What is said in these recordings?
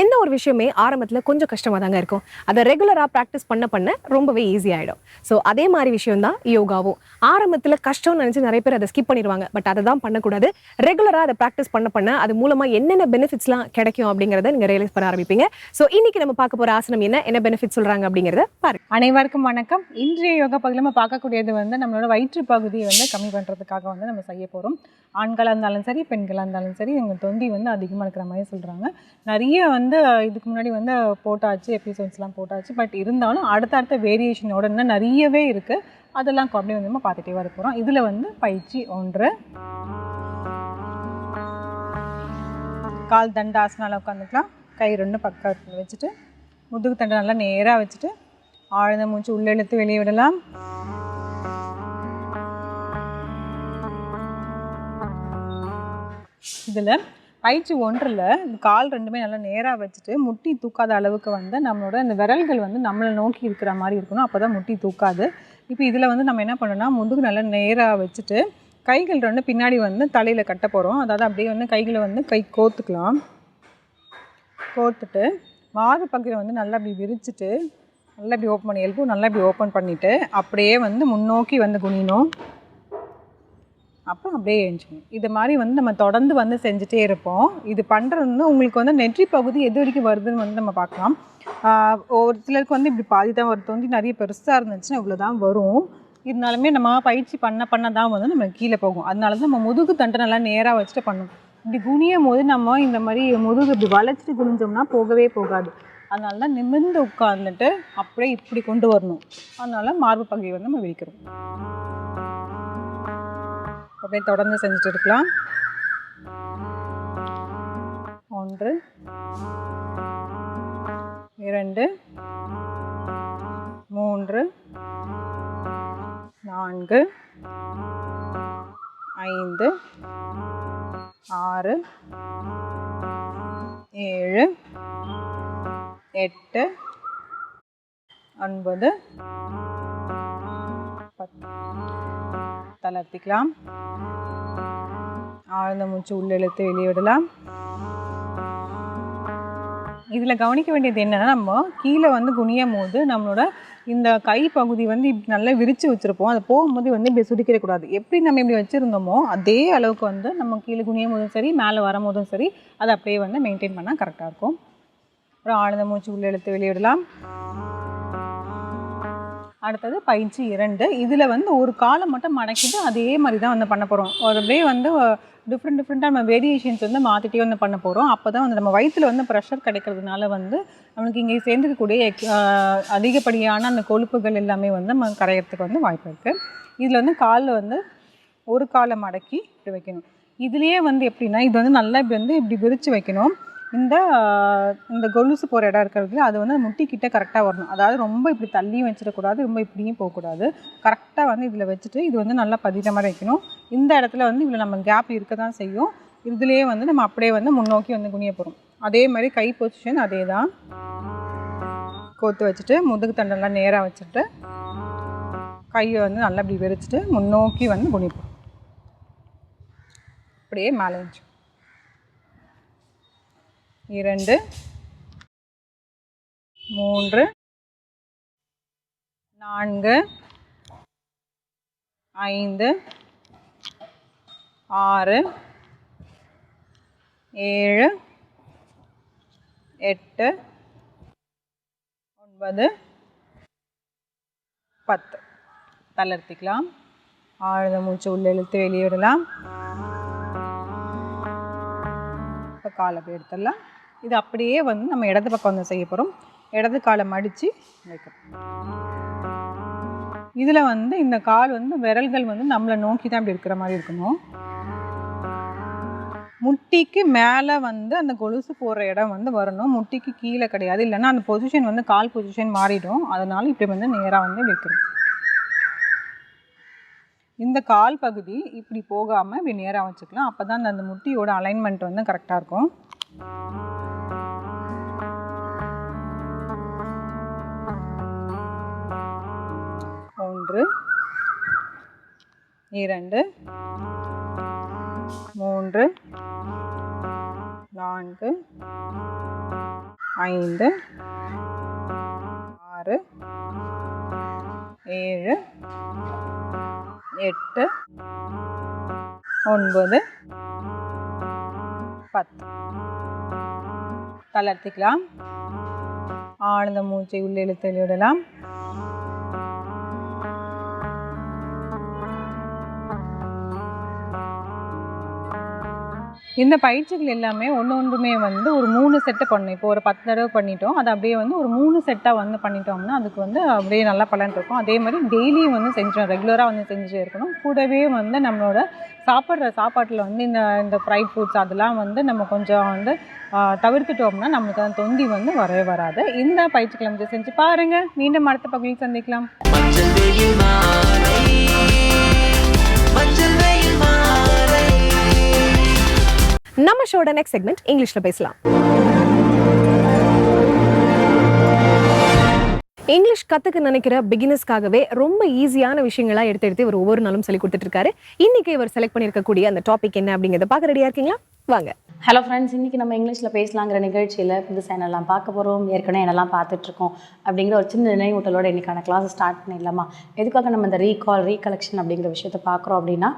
எந்த ஒரு விஷயமே ஆரம்பத்தில் கொஞ்சம் கஷ்டமாக தாங்க இருக்கும். அதை ரெகுலராக ப்ராக்டிஸ் பண்ண பண்ண ரொம்பவே ஈஸி ஆகிடும் ஸோ அதே மாதிரி விஷயம் தான் யோகாவும். ஆரம்பத்தில் கஷ்டம்னு நினச்சி நிறைய பேர் அதை ஸ்கிப் பண்ணிடுவாங்க பட் அதை தான் பண்ணக்கூடாது. ரெகுலராக அதை ப்ராக்டிஸ் பண்ண பண்ண அது மூலமாக என்னென்ன பெனிஃபிட்ஸ்லாம் கிடைக்கும் அப்படிங்கிறத நீங்கள் ரியலைஸ் பண்ண ஆரம்பிப்பீங்க. ஸோ இன்னைக்கு நம்ம பார்க்க போகிற ஆசனம் என்ன? என்ன பெனிஃபிட் சொல்கிறாங்க அப்படிங்கிறத பாருங்க. அனைவருக்கும் வணக்கம். இன்றைய யோகா பகுதியில் நம்ம பார்க்கக்கூடியது வந்து நம்மளோட வயிற்று பகுதியை வந்து கம்மி பண்ணுறதுக்காக வந்து நம்ம செய்ய போகிறோம் ஆண்களாக இருந்தாலும் சரி பெண்களாக இருந்தாலும் சரி எங்கள் தொந்தி வந்து அதிகமாக இருக்கிற மாதிரி சொல்கிறாங்க நிறைய வந்து இதுக்கு முன்னாடி வந்து போட்டாச்சு எபிசோட்ஸ்லாம் போட்டாச்சு. பட் இருந்தாலும் அடுத்தடுத்த வேரியேஷனோட இன்னும் நிறையவே இருக்குது அதெல்லாம் அப்படியே வந்து நம்ம பார்த்துட்டே வர போகிறோம் இதில் வந்து பயிற்சி ஒன்று. கால் தண்டாசனால உட்காந்துக்கலாம். கை ரெண்டு பக்கம் வச்சுட்டு முதுகு தண்டை நல்லா நேராக வச்சுட்டு ஆழ்ந்த மூச்சு உள்ளெழுத்து வெளியே விடலாம். இதில் பயிற்சி ஒன்றில் கால் ரெண்டுமே நல்லா நேராக வச்சுட்டு முட்டி தூக்காத அளவுக்கு வந்து நம்மளோட இந்த விரல்கள் வந்து நம்மளை நோக்கி இருக்கிற மாதிரி இருக்கணும். அப்போ தான் முட்டி தூக்காது. இப்போ இதில் வந்து நம்ம என்ன பண்ணோம்னா முதுகு நல்லா நேராக வச்சுட்டு கைகள் ரெண்டு பின்னாடி வந்து தலையில் கட்ட போகிறோம் அதாவது அப்படியே வந்து கைகளை வந்து கை கோத்துக்கலாம். கோர்த்துட்டு மாறு பகுதியை வந்து நல்லா அப்படி விரிச்சிட்டு நல்லா இப்படி ஓப்பன் பண்ணி எல்போ நல்லா இப்படி ஓப்பன் பண்ணிவிட்டு அப்படியே வந்து முன்னோக்கி வந்து குனியணும். அப்புறம் அப்படியே எழுஞ்சிக்கணும் இது மாதிரி வந்து நம்ம தொடர்ந்து வந்து செஞ்சுட்டே இருப்போம். இது பண்ணுறது வந்து உங்களுக்கு வந்து நெற்றி பகுதி எது வரைக்கும் வருதுன்னு வந்து நம்ம பார்க்கலாம். ஒரு சிலருக்கு வந்து இப்படி பாதி தான் வரும். தோண்டி நிறைய பெருசாக இருந்துச்சுன்னா இவ்வளோ தான் வரும். இருந்தாலுமே நம்ம பயிற்சி பண்ண பண்ண தான் வந்து நம்ம கீழே போகும். அதனால தான் நம்ம முதுகு தண்டை நல்லா நேராக வச்சுட்டு பண்ணணும் இப்படி குனியும் போது நம்ம இந்த மாதிரி முதுகு இப்படி வளைச்சிட்டு குனிஞ்சோம்னா போகவே போகாது. அதனால தான் நிமிர்ந்து உட்காந்துட்டு அப்படியே இப்படி கொண்டு வரணும். அதனால மார்பு பகுதியை வந்து நம்ம விரிக்கிறோம். அப்படியே தொடர்ந்து செஞ்சுட்டு இருக்கலாம். ஒன்று இரண்டு மூன்று நான்கு ஐந்து ஆறு ஏழு எட்டு ஒன்பது பத்து. தளர்த்திக்கலாம் ஆழ்ந்த மூச்சு உள்ளெழுத்து வெளியிடலாம் இதில் கவனிக்க வேண்டியது என்னென்னா நம்ம கீழே வந்து குனியும் போது நம்மளோட இந்த கை பகுதி வந்து இப்படி நல்லா விரித்து வச்சுருப்போம் அது போகும்போது வந்து இப்படி சுருக்கிடக்கூடாது எப்படி நம்ம இப்படி வச்சுருந்தோமோ அதே அளவுக்கு வந்து நம்ம கீழே குனியும் போதும் சரி மேலே வரும்போதும் சரி அதை அப்படியே வந்து மெயின்டைன் பண்ணால் கரெக்டாக இருக்கும் அப்புறம் ஆழ்ந்த மூச்சு உள்ளெழுத்து வெளியிடலாம் விடலாம் அடுத்தது பயிற்சி இரண்டு. இதில் வந்து ஒரு காலை மட்டும் மடக்கிட்டு அதே மாதிரி தான் வந்து பண்ண போகிறோம் ஒரு அப்படியே வந்து டிஃப்ரெண்ட் டிஃப்ரெண்ட்டாக நம்ம வேரியேஷன்ஸ் வந்து மாற்றிட்டே வந்து பண்ண போகிறோம் அப்போ தான் வந்து நம்ம வயிற்றில் வந்து ப்ரெஷர் கிடைக்கிறதுனால வந்து நம்மளுக்கு இங்கே சேர்ந்துக்கக்கூடிய எக்- அதிகப்படியான அந்த கொழுப்புகள் எல்லாமே வந்து நம்ம கரையிறதுக்கு வந்து வாய்ப்பு இருக்குது இதில் வந்து காலில் வந்து ஒரு காலை மடக்கி இப்படி வைக்கணும். இதுலேயே வந்து எப்படின்னா இது வந்து நல்லா இப்படி வந்து இப்படி விரித்து வைக்கணும். இந்த இந்த கொலுசு போகிற இடம் இருக்கிறது அது வந்து முட்டிக்கிட்ட கரெக்டாக வரணும். அதாவது ரொம்ப இப்படி தள்ளியும் வச்சிடக்கூடாது ரொம்ப இப்படியும் போகக்கூடாது. கரெக்டாக வந்து இதில் வச்சுட்டு இது வந்து நல்லா பதிகிற மாதிரி வைக்கணும். இந்த இடத்துல வந்து இவ்வளோ நம்ம கேப் இருக்க தான் செய்யும். இதுலேயே வந்து நம்ம அப்படியே வந்து முன்னோக்கி வந்து குனிய போகிறோம் அதே மாதிரி கை பொசிஷன் அதே தான் கோத்து வச்சுட்டு முதுகு தண்டெல்லாம் நேராக வச்சுட்டு கையை வந்து நல்லா இப்படி விரிச்சிட்டு முன்னோக்கி வந்து குனிப்போம். அப்படியே மேலே வச்சு இரண்டு மூன்று நான்கு ஐந்து ஆறு ஏழு எட்டு ஒன்பது பத்து. தளர்த்திக்கலாம் ஆழ்ந்த மூச்சு உள்ள இழுத்து வெளியிடலாம் இப்போ காலை போய் எடுத்துடலாம். இது அப்படியே வந்து நம்ம இடது பக்கம் வந்து செய்ய போகிறோம் இடது காலை மடித்து வைக்கிறோம். இதில் வந்து இந்த கால் வந்து விரல்கள் வந்து நம்மளை நோக்கி தான் இப்படி இருக்கிற மாதிரி இருக்கணும். முட்டிக்கு மேலே வந்து அந்த கொலுசு போடுற இடம் வந்து வரணும். முட்டிக்கு கீழே கிடையாது. இல்லைன்னா அந்த பொசிஷன் வந்து கால் பொசிஷன் மாறிடும். அதனால இப்படி வந்து நேராக வந்து வைக்கணும் இந்த கால் பகுதி இப்படி போகாமல் இப்படி நேராக வச்சுக்கலாம். அப்போ தான் அந்த முட்டியோட அலைன்மெண்ட் வந்து கரெக்டாக இருக்கும். இரண்டு மூன்று நான்கு ஐந்து ஆறு ஏழு எட்டு ஒன்பது பத்து. தளர்த்திக்கலாம். ஆழ்ந்த மூச்சை உள்ளே விடலாம் இந்த பயிற்சிகள் எல்லாமே ஒன்று ஒன்றுமே வந்து ஒரு மூணு செட்டு பண்ணணும். இப்போ ஒரு பத்து தடவை பண்ணிட்டோம். அது அப்படியே வந்து ஒரு மூணு செட்டாக வந்து பண்ணிட்டோம்னா அதுக்கு வந்து அப்படியே நல்லா பலன் இருக்கும். அதே மாதிரி டெய்லியும் வந்து செஞ்சோம் ரெகுலராக வந்து செஞ்சு இருக்கணும். கூடவே வந்து நம்மளோட சாப்பிட்ற சாப்பாட்டில் வந்து இந்த இந்த ஃப்ரைட் ஃபுட்ஸ் அதெல்லாம் வந்து நம்ம கொஞ்சம் வந்து தவிர்த்துட்டோம்னா நம்மளுக்கு அந்த தொந்தி வந்து வரவே வராது. இந்த பயிற்சிகளை வந்து செஞ்சு பாருங்கள் மீண்டும் அடுத்த பகுதியில் சந்திக்கலாம். நம்ம ஷோட நெக்ஸ்ட் செக்மெண்ட் இங்கிலீஷில் பேசலாம். இங்கிலீஷ் கற்றுக்க நினைக்கிற பிகினர்ஸ்க்காகவே ரொம்ப ஈஸியான விஷயங்களாக எடுத்து எடுத்து இவர் ஒவ்வொரு நாளும் சொல்லி கொடுத்துட்ருக்காரு. இன்றைக்கி இவர் செலக்ட் பண்ணியிருக்கக்கூடிய அந்த டாபிக் என்ன அப்படிங்கிறத பார்க்க ரெடியாக இருக்கீங்களா? வாங்க. ஹலோ ஃப்ரெண்ட்ஸ் இன்றைக்கி நம்ம இங்கிலீஷில் பேசலாங்கிற நிகழ்ச்சியில் புதுசாக என்னெல்லாம் பார்க்க போகிறோம் ஏற்கனவே என்னெல்லாம் பார்த்துட்ருக்கோம் அப்படிங்கிற ஒரு சின்ன நினைவூட்டலோட இன்றைக்கான கிளாஸ் ஸ்டார்ட் பண்ணிடலாமா? எதுக்காக நம்ம இந்த ரீகால் ரீகலெக்ஷன் அப்படிங்கிற விஷயத்தை பார்க்குறோம் அப்படின்னா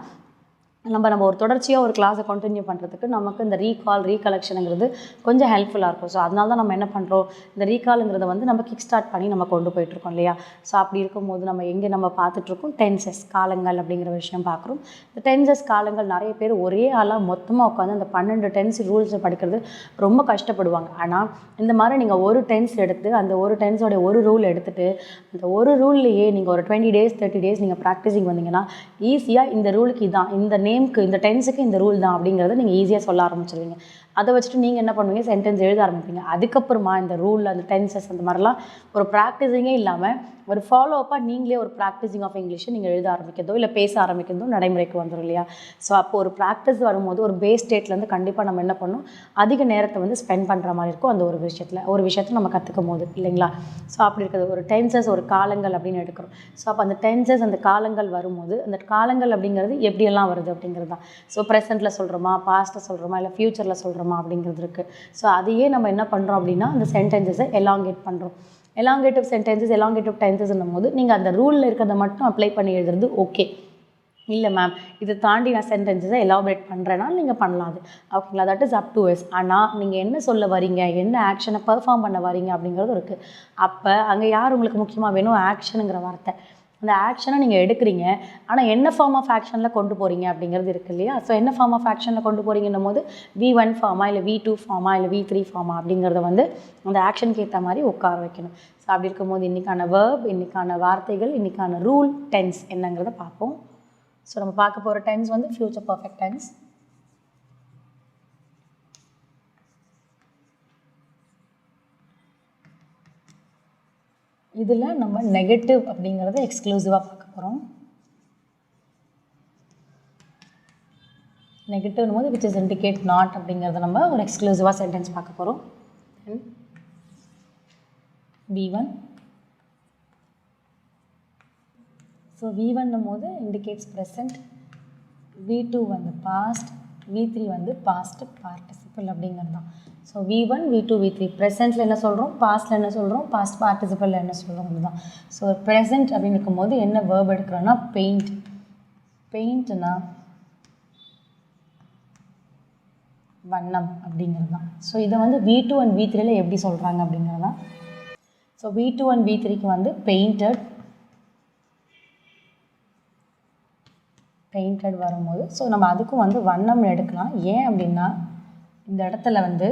நம்ம நம்ம ஒரு தொடர்ச்சியாக ஒரு கிளாஸை கண்டினியூ பண்ணுறதுக்கு நமக்கு இந்த ரீகால் ரீகலெக்ஷனுங்கிறது கொஞ்சம் ஹெல்ப்ஃபுல்லாக இருக்கும். ஸோ அதனால தான் நம்ம என்ன பண்ணுறோம் இந்த ரீகாலுங்கிறத வந்து நம்ம கிக் ஸ்டார்ட் பண்ணி நம்ம கொண்டு போயிட்டுருக்கோம் இல்லையா? ஸோ அப்படி இருக்கும்போது நம்ம எங்கே நம்ம பார்த்துட்ருக்கோம் டென்சஸ் காலங்கள் அப்படிங்கிற விஷயம் பார்க்குறோம். இந்த டென்சஸ் காலங்கள் நிறைய பேர் ஒரே ஆளாக மொத்தமாக உட்காந்து அந்த பன்னெண்டு டென்ஸ் ரூல்ஸை படிக்கிறது ரொம்ப கஷ்டப்படுவாங்க. ஆனால் இந்த மாதிரி நீங்கள் ஒரு டென்ஸ் எடுத்து அந்த ஒரு டென்ஸோடைய ஒரு ரூல் எடுத்துகிட்டு அந்த ஒரு ரூல்லையே நீங்கள் ஒரு டுவெண்ட்டி டேஸ் தேர்ட்டி டேஸ் நீங்கள் ப்ராக்டிஸிங் வந்தீங்கன்னா ஈஸியாக இந்த ரூலுக்கு இதான் இந்த நேம் நேம்க்கு இந்த டென்ஸுக்கு இந்த ரூல் தான் அப்படிங்கிறத நீங்கள் ஈஸியாக சொல்ல ஆரம்பிச்சிருவீங்க. அதை வச்சுட்டு நீங்கள் என்ன பண்ணுவீங்க? சென்டென்ஸ் எழுத ஆரம்பிப்பீங்க. அதுக்கப்புறமா இந்த ரூல் அந்த டென்சஸ் அந்த மாதிரிலாம் ஒரு ப்ராக்டிஸிங்கே இல்லாமல் ஒரு ஃபாலோ அப்பாக நீங்களே ஒரு ப்ராக்டிஸிங் ஆஃப் இங்கிலீஷை நீங்கள் எழுத ஆரம்பிக்கிறதோ இல்லை பேச ஆரம்பிக்கிறதோ நடைமுறைக்கு வந்துடும் இல்லையா? ஸோ அப்போ ஒரு ப்ராக்டிஸ் வரும்போது ஒரு பேஸ் ஸ்டேட்லேருந்து கண்டிப்பாக நம்ம என்ன பண்ணணும்? அதிக நேரத்தை வந்து ஸ்பெண்ட் பண்ணுற மாதிரி இருக்கும் அந்த ஒரு விஷயத்தில். ஒரு விஷயத்தை நம்ம கற்றுக்கும் போது இல்லைங்களா? ஸோ அப்படி இருக்கிறது ஒரு டென்சஸ் ஒரு காலங்கள் அப்படின்னு எடுக்கிறோம். ஸோ அப்போ அந்த டென்சஸ் அந்த காலங்கள் வரும்போது அந்த காலங்கள் அப்படிங்கிறது எப்படியெல்லாம் வருது அப்படிங்கிறது தான். ஸோ ப்ரெசென்ட்டில் சொல்கிறோமா பாஸ்ட்டில் சொல்கிறோமா இல்லை ஃப்யூச்சரில் சொல்கிறோமா அப்படிங்கிறது இருக்குது ஸோ அதையே நம்ம என்ன பண்ணுறோம் அப்படின்னா அந்த சென்டென்சஸை எலாங்கேட் பண்ணுறோம் எலாங்கேட்டிவ் சென்டென்சஸ் எலாங்கேட்டிவ் டென்சஸ்ன்னும் போது நீங்கள் அந்த ரூலில் இருக்கிறத மட்டும் அப்ளை பண்ணி எழுதுறது ஓகே இல்லை மேம் இதை தாண்டி நான் சென்டென்சஸை எலாபரேட் பண்ணுறேன்னா நீங்கள் பண்ணலாம் அது. ஓகேங்களா that is up to us ஆனால் நீங்கள் என்ன சொல்ல வரீங்க? என்ன ஆக்ஷனை பெர்ஃபார்ம் பண்ண வரீங்க அப்படிங்கிறது இருக்குது அப்போ அங்கே யார் உங்களுக்கு முக்கியமாக வேணும்? ஆக்ஷனுங்கிற வார்த்தை. அந்த ஆக்ஷனை நீங்கள் எடுக்கிறீங்க. ஆனால் என்ன ஃபார்ம் ஆஃப் ஆக்ஷனில் கொண்டு போகிறீங்க அப்படிங்கிறது இருக்கு இல்லையா? ஸோ என்ன ஃபார்ம் ஆஃப் ஆக்ஷனில் கொண்டு போகிறீங்கன்னும் போது வி ஒன் ஃபார்மா இல்லை வி டூ ஃபார்மா இல்லை வி த்ரீ ஃபார்மா அப்படிங்கிறத வந்து அந்த ஆக்ஷனுக்கு ஏற்ற மாதிரி உட்கார வைக்கணும். ஸோ அப்படி இருக்கும்போது இன்றைக்கான வேர்ப் இன்றைக்கான வார்த்தைகள் இன்றைக்கான ரூல் டென்ஸ் என்னங்கிறத பார்ப்போம். ஸோ நம்ம பார்க்க போகிற டென்ஸ் வந்து ஃப்யூச்சர் பர்ஃபெக்ட் டென்ஸ் இதில் நம்ம நெகட்டிவ் அப்படிங்கிறத எக்ஸ்க்ளூசிவாக பார்க்க போகிறோம் நெகட்டிவ் போது விச் இஸ் இண்டிகேட் நாட் அப்படிங்கிறத நம்ம ஒரு எக்ஸ்க்ளூசிவாக சென்டென்ஸ் பார்க்க போகிறோம் பி ஒன் ஸோ வி ஒன்னும் போது இண்டிகேட்ஸ் ப்ரெசன்ட் வி டூ வந்து பாஸ்ட் வி த்ரீ வந்து பாஸ்ட் பார்ட்டிசிபிள் அப்படிங்கிறது தான் so V one V two V three ப்ரெசென்ட்டில் என்ன சொல்கிறோம் பாஸ்ட்டில் என்ன சொல்கிறோம் பாஸ்ட் பார்ட்டிசிபலில் என்ன சொல்கிறோம் தான் ஸோ ப்ரெசென்ட் அப்படின்னு இருக்கும்போது என்ன வேர்ப் எடுக்கிறோன்னா பெயிண்ட் பெயிண்ட்னா வண்ணம் அப்படிங்கிறது தான் ஸோ இதை வந்து வி டூ அண்ட் வி த்ரீல எப்படி சொல்கிறாங்க அப்படிங்கிறது தான் so V two and V த்ரீக்கு வந்து பெயிண்டட் பெயிண்டட் வரும்போது. ஸோ நம்ம அதுக்கும் வந்து வண்ணம் எடுக்கலாம். ஏன் அப்படின்னா இந்த இடத்துல வந்து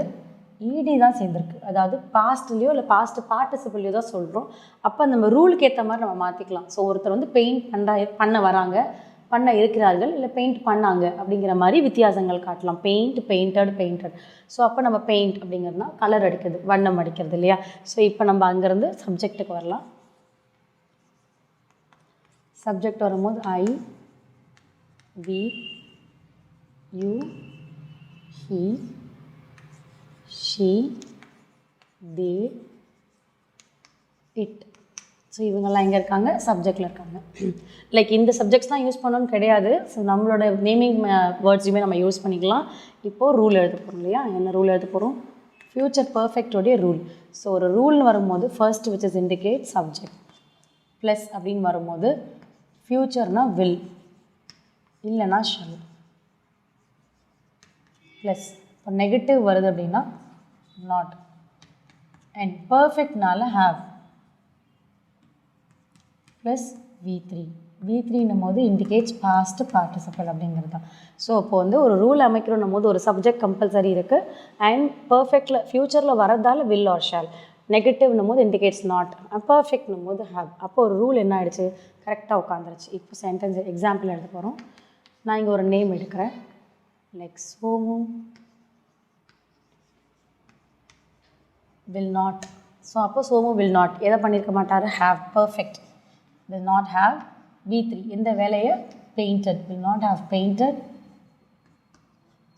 ஈடி தான் சேர்ந்துருக்கு. அதாவது பாஸ்ட்லேயோ இல்லை பாஸ்ட் பார்ட்டிசிபிள்லையோ தான் சொல்கிறோம் அப்போ நம்ம ரூலுக்கு ஏற்ற மாதிரி நம்ம மாற்றிக்கலாம் ஸோ ஒருத்தர் வந்து பெயிண்ட் பண்ணுற பண்ண வராங்க பண்ண இருக்கிறார்கள் இல்லை பெயிண்ட் பண்ணாங்க அப்படிங்கிற மாதிரி வித்தியாசங்கள் காட்டலாம். பெயிண்ட் பெயிண்டட் பெயிண்டட் ஸோ அப்போ நம்ம பெயிண்ட் அப்படிங்கிறதுனா கலர் அடிக்கிறது வண்ணம் அடிக்கிறது இல்லையா? ஸோ இப்போ நம்ம அங்கேருந்து சப்ஜெக்ட்டுக்கு வரலாம். சப்ஜெக்ட் வரும்போது I we you he she they it so இவங்கெல்லாம் எங்கே இருக்காங்க? சப்ஜெக்டில் இருக்காங்க. லைக் இந்த சப்ஜெக்ட்ஸ் தான் யூஸ் பண்ணணும்னு கிடையாது. ஸோ நம்மளோட நேமிங் வேர்ட்ஸுமே uh, நம்ம யூஸ் பண்ணிக்கலாம். இப்போது ரூல் எழுத போகிறோம் இல்லையா? என்ன ரூல் எழுத போகிறோம் ஃப்யூச்சர் பர்ஃபெக்டோடைய ரூல் ஸோ ஒரு ரூல்னு வரும்போது first which is indicate subject plus அப்படின்னு வரும்போது ஃப்யூச்சர்னால் வில் இல்லைன்னா ஷல் ப்ளஸ் இப்போ நெகட்டிவ் வருது அப்படின்னா not and பர்ஃபெக்ட்னால have plus V three V த்ரீன்னும் போது இண்டிகேட்ஸ் பாஸ்ட் பார்ட்டிசிபல் அப்படிங்கிறது தான். ஸோ இப்போ வந்து ஒரு ரூல் அமைக்கிறோன்னும் போது ஒரு சப்ஜெக்ட் கம்பல்சரி இருக்குது அண்ட் பர்ஃபெக்டில் ஃப்யூச்சரில் வரதால வில் ஆர் ஷால் நெகட்டிவ்னும் போது இண்டிகேட்ஸ் நாட் பர்ஃபெக்ட்னும் போது ஹாவ் அப்போ ஒரு ரூல் என்ன ஆயிடுச்சு? கரெக்டாக உட்காந்துருச்சு இப்போ சென்டென்ஸ் எக்ஸாம்பிள் எடுத்து போகிறோம் நான் இங்கே ஒரு நேம் எடுக்கிறேன். Like Somu will not so அப்போ சோமு வில் நாட் எதை பண்ணியிருக்க மாட்டார்? Have perfect will not have V three இந்த வேலையை painted will not have painted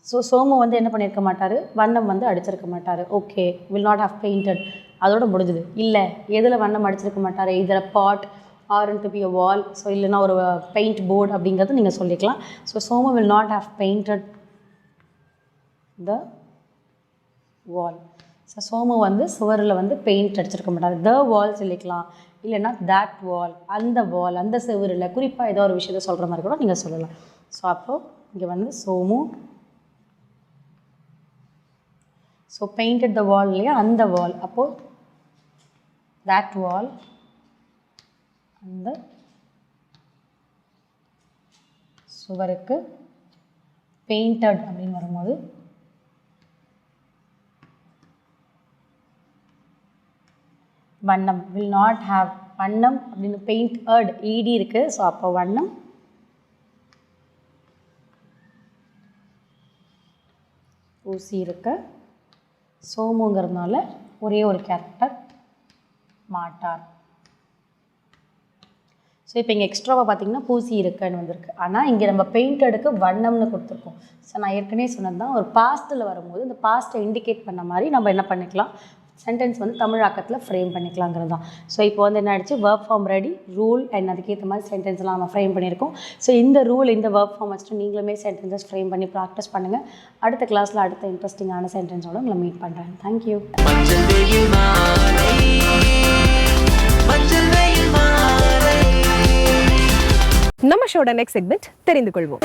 so Somu வந்து என்ன பண்ணியிருக்க மாட்டார்? வண்ணம் வந்து அடிச்சிருக்க மாட்டார். Okay will not have painted அதோட முடிஞ்சுது. இல்லை. எதில் வண்ணம் அடிச்சிருக்க மாட்டார்? இதில் but are to be a wall so இல்லைன்னா ஒரு uh, பெயிண்ட் போர்டு அப்படிங்கிறது நீங்கள் சொல்லிக்கலாம். So Somu will not have painted the wall so Somu வந்து சுவரில் வந்து பெயிண்ட் அடிச்சிருக்க மாட்டார். த வால் சொல்லிக்கலாம். இல்லைன்னா தேட் வால் அந்த வால் அந்த செவரில் குறிப்பாக ஏதோ ஒரு விஷயத்த சொல்கிற மாதிரி கூட நீங்கள் சொல்லலாம். ஸோ அப்போது இங்கே வந்து Somu so painted the wall இல்லையா? அந்த வால் அப்போது தட் வால் அந்த சுவருக்கு பெயிண்டட் அப்படின்னு வரும்போது வண்ணம். வில் நாட் ஹாவ் வண்ணம் அப்படின்னு பெயிண்ட் அர்ட் இடி இருக்குது ஸோ அப்போ வண்ணம். ஊசி இருக்க. சோமுங்கிறதுனால ஒரே ஒரு கேரக்டர் மாட்டார். ஸோ இப்போ இங்கே எக்ஸ்ட்ராவாக பார்த்தீங்கன்னா பூசி இருக்குன்னு வந்திருக்கு. ஆனால் இங்கே நம்ம பெயிண்டடுக்கு வண்ணம்னு கொடுத்துருக்கோம். ஸோ நான் ஏற்கனவே சொன்னது தான் ஒரு பாஸ்ட்டில் வரும்போது இந்த பாஸ்ட்டை இண்டிகேட் பண்ண மாதிரி நம்ம என்ன பண்ணிக்கலாம்? சென்டென்ஸ் வந்து தமிழாக்கத்தில் ஃப்ரேம் பண்ணிக்கலாங்கிறது தான் ஸோ இப்போ வந்து என்ன ஆயிடுச்சு? Work form ready rule and அதுக்கேற்ற மாதிரி சென்டென்ஸ்லாம் நம்ம ஃப்ரேம் பண்ணியிருக்கோம். ஸோ இந்த ரூல் இந்த ஒர்க் ஃபார்ம் வச்சுட்டு நீங்களுமே சென்டென்சஸ் ஃப்ரேம் பண்ணி ப்ராக்டிஸ் பண்ணுங்கள் அடுத்த கிளாஸில் அடுத்த இன்ட்ரெஸ்டிங்கான சென்டென்ஸோட உங்களை மீட் பண்ணுறேன் தேங்க்யூ நம்ம ஷோட நெக்ஸ்ட் செக்மெண்ட் தெரிந்து கொள்வோம்.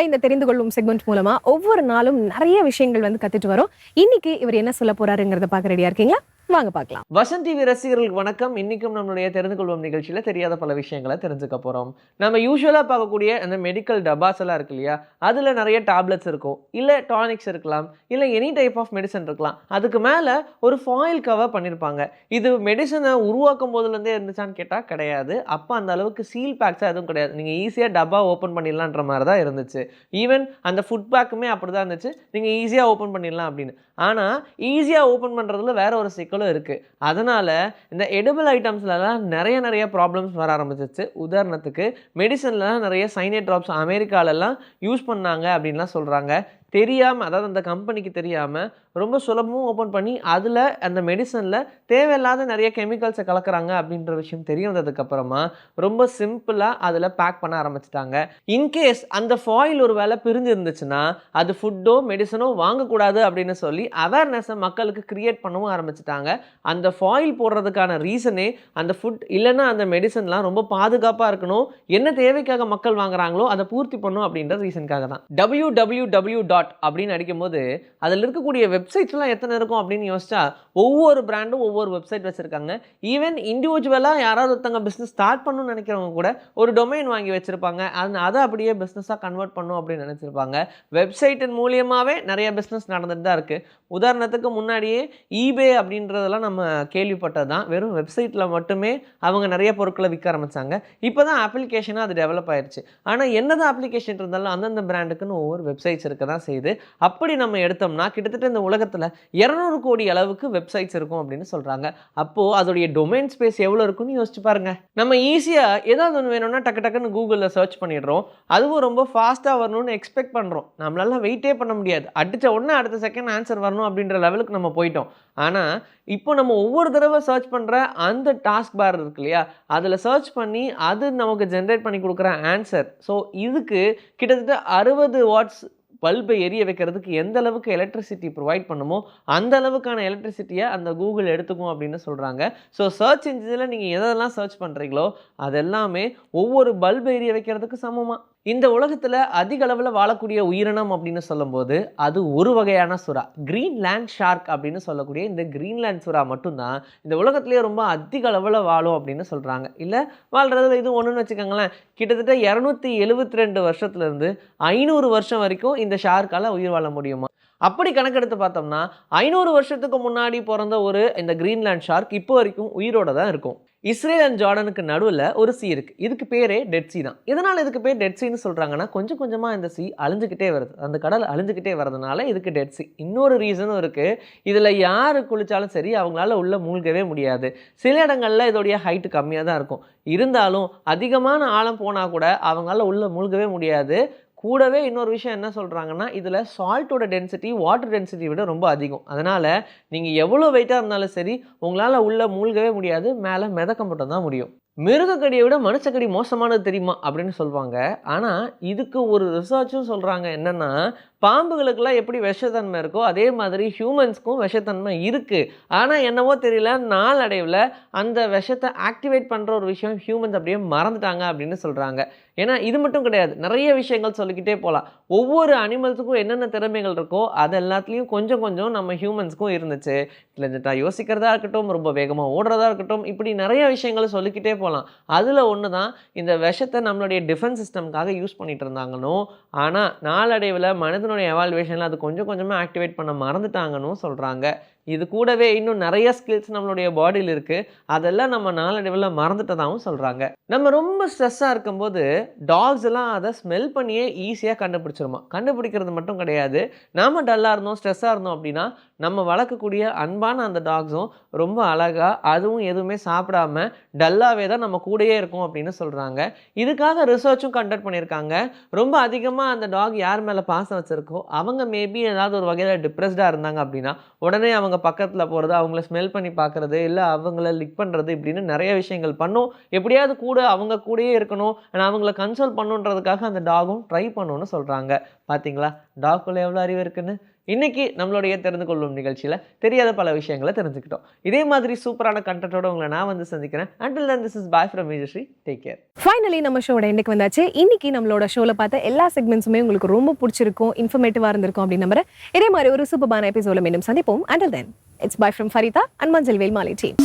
நம்மளோட இந்த தெரிந்து கொள்ளும் செக்மெண்ட் மூலமா ஒவ்வொரு நாளும் நிறைய விஷயங்கள் வந்து கத்துட்டு வரோம். இன்னைக்கு இவர் என்ன சொல்ல போறாருங்கிறத பார்க்க ரெடியா இருக்கீங்களா? வாங்க பார்க்கலாம். வசந்த் டிவி ரசிகர்களுக்கு வணக்கம். இன்னைக்கும் நம்மளுடைய தெரிந்து கொள்வோம் நிகழ்ச்சியில் தெரியாத பல விஷயங்களை தெரிஞ்சுக்க போகிறோம் நம்ம யூஸ்வலாக பார்க்கக்கூடிய அந்த மெடிக்கல் டபாஸ் எல்லாம் இருக்கு இல்லையா? அதில் நிறைய டேப்லெட்ஸ் இருக்கும். இல்லை டானிக்ஸ் இருக்கலாம். இல்லை எனி டைப் ஆஃப் மெடிசன் இருக்கலாம். அதுக்கு மேலே ஒரு ஃபாயில் கவர் பண்ணியிருப்பாங்க இது மெடிசனை உருவாக்கும் போதுலேருந்தே இருந்துச்சான்னு கேட்டால் கிடையாது. அப்போ அந்த அளவுக்கு சீல் பேக்ஸாக எதுவும் கிடையாது. நீங்கள் ஈஸியாக டப்பா ஓப்பன் பண்ணிடலான்ற மாதிரி தான் இருந்துச்சு. ஈவன் அந்த ஃபுட் பேக்குமே அப்படி தான் இருந்துச்சு. நீங்கள் ஈஸியாக ஓப்பன் பண்ணிடலாம் அப்படின்னு. ஆனால் ஈஸியாக ஓப்பன் பண்ணுறதுல வேற ஒரு சிக்கலும் இருக்குது அதனால் இந்த எடிபிள் ஐட்டம்ஸ்லலாம் நிறைய நிறைய ப்ராப்ளம்ஸ் வர ஆரம்பிச்சிச்சு உதாரணத்துக்கு மெடிசன்லலாம் நிறைய சைனேட் ட்ராப்ஸ் அமெரிக்காலெல்லாம் யூஸ் பண்ணாங்க அப்படின்லாம் சொல்கிறாங்க தெரியாமல் அதாவது அந்த கம்பெனிக்கு தெரியாமல் ரொம்ப சுலபமும் ஓப்பன் பண்ணி அதில் அந்த மெடிசனில் தேவையில்லாத நிறைய கெமிக்கல்ஸை கலக்குறாங்க அப்படின்ற விஷயம் தெரிய வந்ததுக்கப்புறமா ரொம்ப சிம்பிளாக அதில் பேக் பண்ண ஆரம்பிச்சிட்டாங்க. இன்கேஸ் அந்த ஃபாயில் ஒரு வேலை பிரிஞ்சு இருந்துச்சுன்னா அது ஃபுட்டோ மெடிசனோ வாங்கக்கூடாது அப்படின்னு சொல்லி அவேர்னஸை மக்களுக்கு கிரியேட் பண்ணவும் ஆரம்பிச்சிட்டாங்க. அந்த ஃபாயில் போடுறதுக்கான ரீசனே அந்த ஃபுட் இல்லைன்னா அந்த மெடிசன்லாம் ரொம்ப பாதுகாப்பாக இருக்கணும். என்ன தேவைக்காக மக்கள் வாங்குறாங்களோ அதை பூர்த்தி பண்ணும் அப்படின்ற ரீசனுக்காக தான். W W W dot dot அப்படின்னு அடிக்கும்போது அதில் இருக்கக்கூடிய வெப்சைட்ஸ்லாம் எத்தனை இருக்கும் அப்படின்னு யோசிச்சா ஒவ்வொரு பிராண்டும் ஒவ்வொரு வெப்சைட் வச்சுருக்காங்க. ஈவன் இண்டிவிஜுவலாக யாராவது ஒருத்தங்க பிஸ்னஸ் ஸ்டார்ட் பண்ணணும்னு நினைக்கிறவங்க கூட ஒரு டொமைன் வாங்கி வச்சுருப்பாங்க. அது அதை அப்படியே பிஸ்னஸாக கன்வெர்ட் பண்ணும் அப்படின்னு நினச்சிருப்பாங்க. வெப்சைட்டின் மூலியமாகவே நிறைய பிஸ்னஸ் நடந்துட்டு தான் இருக்குது உதாரணத்துக்கு முன்னாடியே ஈபே அப்படின்றதெல்லாம் நம்ம கேள்விப்பட்டது தான் வெறும் வெப்சைட்டில் மட்டுமே அவங்க நிறைய பொருட்களை விற்க ஆரம்பிச்சாங்க. இப்போ தான் அப்ளிகேஷனாக அது டெவலப் ஆயிடுச்சு ஆனால் என்னதான் அப்ளிகேஷன் இருந்தாலும் அந்தந்த பிராண்டுக்குன்னு ஒவ்வொரு வெப்சைட்ஸ் இருக்க தான் செய்யுது அப்படி நம்ம எடுத்தோம்னா கிட்டத்தட்ட இந்த உலகத்தில் இரநூறு கோடி அளவுக்கு வெப்சைட்ஸ் இருக்கும் அப்படின்னு சொல்கிறாங்க அப்போது அதோடைய டொமைன் ஸ்பேஸ் எவ்வளோ இருக்குன்னு யோசிச்சு பாருங்கள் நம்ம ஈஸியாக ஏதாவது ஒன்று வேணும்னா டக்கு டக்குன்னு கூகுளில் சர்ச் பண்ணிடுறோம். அதுவும் ரொம்ப ஃபாஸ்ட்டாக வரணும்னு எக்ஸ்பெக்ட் பண்ணுறோம் நம்மளால வெயிட்டே பண்ண முடியாது. அடித்த உடனே அடுத்த செகண்ட் ஆன்சர் வரணும் அப்படின்ற லெவலுக்கு நம்ம போயிட்டோம். ஆனால் இப்போ நம்ம ஒவ்வொரு தடவை சர்ச் பண்ணுற அந்த டாஸ்க் பார் இருக்கு இல்லையா? அதில் சர்ச் பண்ணி அது நமக்கு ஜென்ரேட் பண்ணி கொடுக்குற ஆன்சர் ஸோ இதுக்கு கிட்டத்தட்ட அறுபது வாட்ஸ் பல்பை எரிய வைக்கிறதுக்கு எந்த அளவுக்கு எலக்ட்ரிசிட்டி ப்ரொவைட் பண்ணுமோ அந்த அளவுக்கான எலக்ட்ரிசிட்டியை அந்த கூகுள் எடுத்துக்கும் அப்படின்னு சொல்கிறாங்க ஸோ சர்ச் இன்ஜினில் நீங்கள் எதெல்லாம் சர்ச் பண்ணுறீங்களோ அதெல்லாமே ஒவ்வொரு பல்பை எரிய வைக்கிறதுக்கு சமமாக இந்த உலகத்தில் அதிக அளவில் வாழக்கூடிய உயிரினம் அப்படின்னு சொல்லும்போது அது ஒரு வகையான சுறா. கிரீன்லேண்ட் ஷார்க் அப்படின்னு சொல்லக்கூடிய இந்த கிரீன்லேண்ட் சுறா மட்டும்தான் இந்த உலகத்துலேயே ரொம்ப அதிக அளவில் வாழும் அப்படின்னு சொல்கிறாங்க இல்லை வாழ்கிறதுல இது ஒன்றுன்னு வச்சுக்கோங்களேன். கிட்டத்தட்ட இரநூத்தி எழுபத்தி ரெண்டு வருஷத்துலேருந்து ஐநூறு வருஷம் வரைக்கும் இந்த ஷார்க்கால் உயிர் வாழ முடியுமா? அப்படி கணக்கெடுத்து பார்த்தோம்னா ஐநூறு வருஷத்துக்கு முன்னாடி பிறந்த ஒரு இந்த கிரீன்லேண்ட் ஷார்க் இப்போ வரைக்கும் உயிரோட தான் இருக்கும். இஸ்ரேல் அண்ட் ஜார்டனுக்கு நடுவில் ஒரு சி இருக்குது இதுக்கு பேரே டெட் சி தான். இதனால் இதுக்கு பேர் டெட் சின்னு சொல்கிறாங்கன்னா கொஞ்சம் கொஞ்சமாக இந்த சி அழிஞ்சுக்கிட்டே வருது. அந்த கடல் அழிஞ்சுக்கிட்டே வரதுனால இதுக்கு டெட் சி. இன்னொரு ரீசனும் இருக்குது இதில் யார் குளித்தாலும் சரி அவங்களால உள்ளே மூழ்கவே முடியாது. சில இடங்களில் இதோடைய ஹைட்டு கம்மியாக தான் இருக்கும். இருந்தாலும் அதிகமான ஆழம் போனால் கூட அவங்களால உள்ளே மூழ்கவே முடியாது. கூடவே இன்னொரு விஷயம் என்ன சொல்கிறாங்கன்னா இதில் சால்ட்டோட டென்சிட்டி வாட்டர் டென்சிட்டி விட ரொம்ப அதிகம். அதனால் நீங்கள் எவ்வளோ வெயிட்டாக இருந்தாலும் சரி உங்களால் உள்ளே மூழ்கவே முடியாது மேலே மிதக்க மட்டும் தான் முடியும். மிருகக்கடியை விட மனுஷக்கடி மோசமானது தெரியுமா? அப்படின்னு சொல்லுவாங்க ஆனால் இதுக்கு ஒரு ரிசர்ச்சும் சொல்கிறாங்க என்னென்னா பாம்புகளுக்கெல்லாம் எப்படி விஷத்தன்மை இருக்கோ அதே மாதிரி ஹியூமன்ஸ்க்கும் விஷத்தன்மை இருக்குது ஆனால் என்னவோ தெரியல நாளடைவில் அந்த விஷத்தை ஆக்டிவேட் பண்ணுற ஒரு விஷயம் ஹியூமன்ஸ் அப்படியே மறந்துட்டாங்க அப்படின்னு சொல்கிறாங்க ஏன்னா இது மட்டும் கிடையாது. நிறைய விஷயங்கள் சொல்லிக்கிட்டே போகலாம் ஒவ்வொரு அனிமல்ஸுக்கும் என்னென்ன திறமைகள் இருக்கோ அது எல்லாத்துலேயும் கொஞ்சம் கொஞ்சம் நம்ம ஹியூமன்ஸ்க்கும் இருந்துச்சு. இல்லைஞ்சிட்டா யோசிக்கிறதா இருக்கட்டும் ரொம்ப வேகமாக ஓடுறதா இருக்கட்டும் இப்படி நிறைய விஷயங்களை சொல்லிக்கிட்டே போகலாம் அதில் ஒன்று தான் இந்த விஷத்தை நம்மளுடைய டிஃபென்ஸ் சிஸ்டம்காக யூஸ் பண்ணிகிட்டு இருந்தாங்கன்னு ஆனால் நாளடைவில் மனிதனுடைய எவால்வேஷனில் அது கொஞ்சம் கொஞ்சமாக ஆக்டிவேட் பண்ண மறந்துட்டாங்கன்னு சொல்கிறாங்க இது கூடவே இன்னும் நிறைய ஸ்கில்ஸ் நம்மளுடைய பாடியில் இருக்குது அதெல்லாம் நம்ம நாளடைவில் மறந்துட்டதாகவும் சொல்கிறாங்க நம்ம ரொம்ப ஸ்ட்ரெஸ்ஸாக இருக்கும்போது டாக்ஸ் எல்லாம் அதை ஸ்மெல் பண்ணியே ஈஸியாக கண்டுபிடிச்சிருமா. கண்டுபிடிக்கிறது மட்டும் கிடையாது. நாம் டல்லாக இருந்தோம் ஸ்ட்ரெஸ்ஸாக இருந்தோம் அப்படின்னா நம்ம வளர்க்கக்கூடிய அன்பான அந்த டாக்ஸும் ரொம்ப அழகாக அதுவும் எதுவுமே சாப்பிடாம டல்லாகவே தான் நம்ம கூடயே இருக்கும் அப்படின்னு சொல்கிறாங்க இதுக்காக ரிசர்ச்சும் கண்டக்ட் பண்ணியிருக்காங்க. ரொம்ப அதிகமாக அந்த டாக் யார் மேலே பாசம் வச்சுருக்கோ அவங்க மேபி ஏதாவது ஒரு வகையில் டிப்ரெஸ்டாக இருந்தாங்க அப்படின்னா உடனே அவங்க பக்கத்தில் போகிறது அவங்கள ஸ்மெல் பண்ணி பார்க்குறது இல்லை அவங்கள லிக் பண்ணுறது இப்படின்னு நிறைய விஷயங்கள் பண்ணும். எப்படியாவது கூட அவங்க கூடயே இருக்கணும். and அவங்கள கன்சல்ட் பண்ணுன்றதுக்காக அந்த டாகும் ட்ரை பண்ணணும்னு சொல்கிறாங்க பார்த்தீங்களா டாக்குள்ளே எவ்வளோ அறிவு இருக்குன்னு? இன்னைக்கு நம்மளுடைய தெரிந்து கொள்ளும் நிகழ்ச்சியில் தெரியாத பல விஷயங்களை தெரிஞ்சுக்கிட்டோம். இதே மாதிரி சூப்பரான கண்டென்ட்டோட உங்களை நான் வந்து சந்திக்கிறேன். Until then this is bye from Vijayasri take care finally நம்ம ஷோட இன்னைக்கு வந்தாச்சு. இன்னைக்கு நம்மளோட ஷோல பார்த்த எல்லா செக்மெண்ட்ஸுமே உங்களுக்கு ரொம்ப பிடிச்சிருக்கும் இன்ஃபர்மேட்டிவாக இருந்திருக்கும் அப்படின்னு நம்புறேன். இதே மாதிரி ஒரு சூப்பரான எபிசோட மீண்டும் சந்திப்போம். Until then it's bye from Farida and Manjal Velmalai team